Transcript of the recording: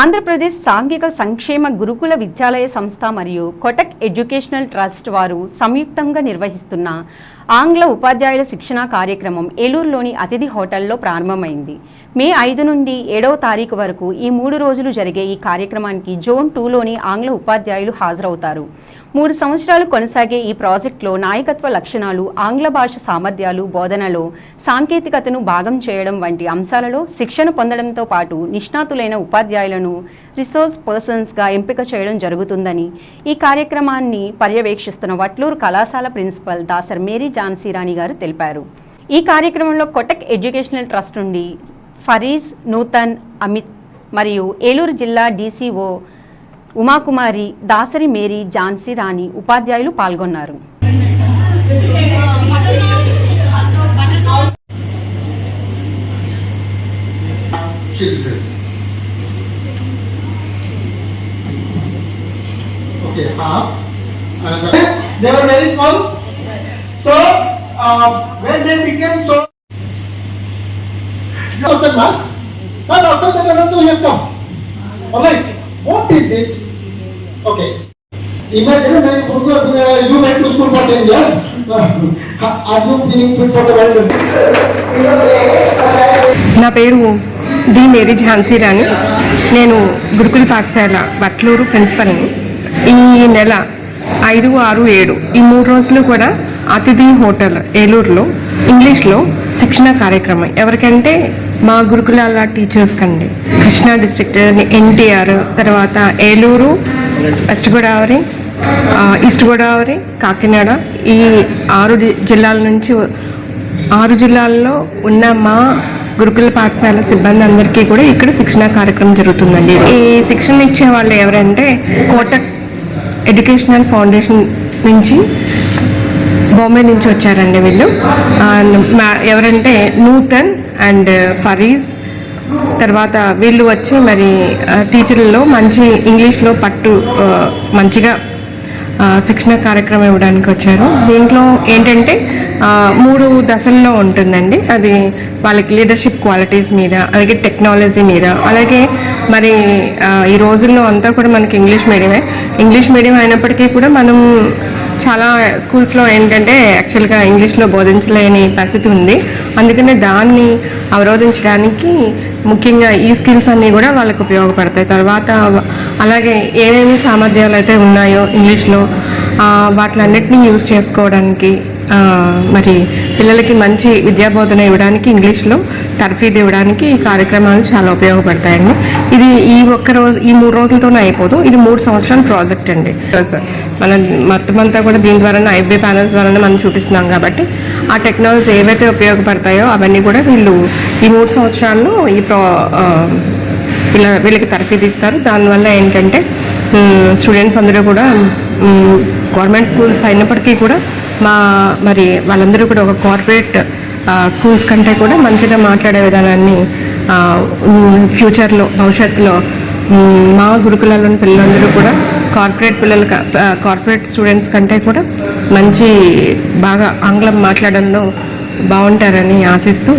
ఆంధ్రప్రదేశ్ సాంఘిక సంక్షేమ గురుకుల విద్యాలయ సంస్థ మరియు కొటక్ ఎడ్యుకేషనల్ ట్రస్ట్ వారు సంయుక్తంగా నిర్వహిస్తున్న ఆంగ్ల ఉపాధ్యాయుల శిక్షణా కార్యక్రమం ఏలూరులోని అతిథి హోటల్లో ప్రారంభమైంది. మే ఐదు నుండి ఏడవ తారీఖు వరకు ఈ మూడు రోజులు జరిగే ఈ కార్యక్రమానికి జోన్ టూలోని ఆంగ్ల ఉపాధ్యాయులు హాజరవుతారు. మూడు సంవత్సరాలు కొనసాగే ఈ ప్రాజెక్టులో నాయకత్వ లక్షణాలు ఆంగ్ల భాష సామర్థ్యాలు బోధనలో సాంకేతికతను భాగం చేయడం వంటి అంశాలలో శిక్షణ పొందడంతో పాటు నిష్ణాతులైన ఉపాధ్యాయులను రిసోర్స్ పర్సన్స్గా ఎంపిక చేయడం జరుగుతుందని ఈ కార్యక్రమాన్ని పర్యవేక్షిస్తున్న వట్లూరు కళాశాల ప్రిన్సిపల్ దాసర్ మేరీ ఝాన్సీ రాణి గారు తెలిపారు ఈ కార్యక్రమంలో కొటక్ ఎడ్యుకేషనల్ ట్రస్ట్ నుండి ఫరీజ్ నూతన్ అమిత్ మరియు ఏలూరు జిల్లా డీసీఓ ఉమాకుమారి దాసరి మేరీ ఝాన్సీ రాణి ఉపాధ్యాయులు పాల్గొన్నారు children. ఓకే దేవర్ వెరీ నా పేరు డి ఝాన్సీ రాణి. నేను గురుకుల పాఠశాల బట్లూరు ప్రిన్సిపల్ని. ఈ నెల ఐదు ఆరు ఏడు ఈ మూడు రోజులు కూడా అతిథి హోటల్ ఏలూరులో ఇంగ్లీష్లో శిక్షణ కార్యక్రమం. ఎవరికంటే మా గురుకులాల టీచర్స్ కండి. కృష్ణా డిస్ట్రిక్ట్ ఎన్టీఆర్ తర్వాత ఏలూరు వెస్ట్ గోదావరి ఈస్ట్ గోదావరి కాకినాడ ఈ ఆరు జిల్లాల నుంచి ఆరు జిల్లాల్లో ఉన్న మా గురుకుల పాఠశాల సిబ్బంది అందరికీ కూడా ఇక్కడ శిక్షణ కార్యక్రమం జరుగుతుందండి. ఈ శిక్షణ ఇచ్చే వాళ్ళు ఎవరంటే కోటక్ ఎడ్యుకేషనల్ ఫౌండేషన్ నుంచి బాంబే నుంచి వచ్చారండి వీళ్ళు. ఎవరంటే నూతన్ అండ్ ఫరీజ్. తర్వాత వీళ్ళు వచ్చి మరి టీచర్లలో మంచి ఇంగ్లీష్లో పట్టు మంచిగా శిక్షణ కార్యక్రమం ఇవ్వడానికి వచ్చారు. దీంట్లో ఏంటంటే మూడు దశల్లో ఉంటుందండి. అది వాళ్ళకి లీడర్షిప్ క్వాలిటీస్ మీద అలాగే టెక్నాలజీ మీద అలాగే మరి ఈ రోజుల్లో అంతా కూడా మనకి ఇంగ్లీష్ మీడియమే ఇంగ్లీష్ మీడియం అయినప్పటికీ కూడా మనం చాలా స్కూల్స్లో ఏంటంటే యాక్చువల్గా ఇంగ్లీష్లో బోధించలేని పరిస్థితి ఉంది. అందుకనే దాన్ని అవరోధించడానికి ముఖ్యంగా ఈ స్కిల్స్ అన్నీ కూడా వాళ్ళకు ఉపయోగపడతాయి. తర్వాత అలాగే ఏమేమి సామర్థ్యాలు అయితే ఉన్నాయో ఇంగ్లీష్లో వాటిలన్నిటిని వాటిలన్నిటినీ యూజ్ చేసుకోవడానికి మరి పిల్లలకి మంచి విద్యాబోధన ఇవ్వడానికి ఇంగ్లీష్లో తర్ఫీదు ఇవ్వడానికి ఈ కార్యక్రమాలు చాలా ఉపయోగపడతాయండి. ఇది ఈ ఒక్క రోజు ఈ మూడు రోజులతోనే అయిపోదు. ఇది మూడు సంవత్సరాల ప్రాజెక్ట్ అండి. సార్. మన మొత్తం అంతా కూడా దీని ద్వారా ఐబీ ప్యానల్స్ ద్వారా మనం చూపిస్తున్నాం కాబట్టి ఆ టెక్నాలజీస్ ఏవైతే ఉపయోగపడతాయో అవన్నీ కూడా వీళ్ళు ఈ మూడు సంవత్సరాల్లో ఈ ప్రో వీళ్ళ వీళ్ళకి తరఫీదు ఇస్తారు దానివల్ల ఏంటంటే స్టూడెంట్స్ అందరూ కూడా గవర్నమెంట్ స్కూల్స్ అయినప్పటికీ కూడా మా మరి వాళ్ళందరూ కూడా ఒక కార్పొరేట్ స్కూల్స్ కంటే కూడా మంచిగా మాట్లాడే విధానాన్ని ఫ్యూచర్లో భవిష్యత్తులో మా గురుకులాల్లోని పిల్లలందరూ కూడా కార్పొరేట్ పిల్లలు కార్పొరేట్ స్టూడెంట్స్ కంటే కూడా మంచి బాగా ఆంగ్లం మాట్లాడడంలో బాగుంటారని ఆశిస్తూ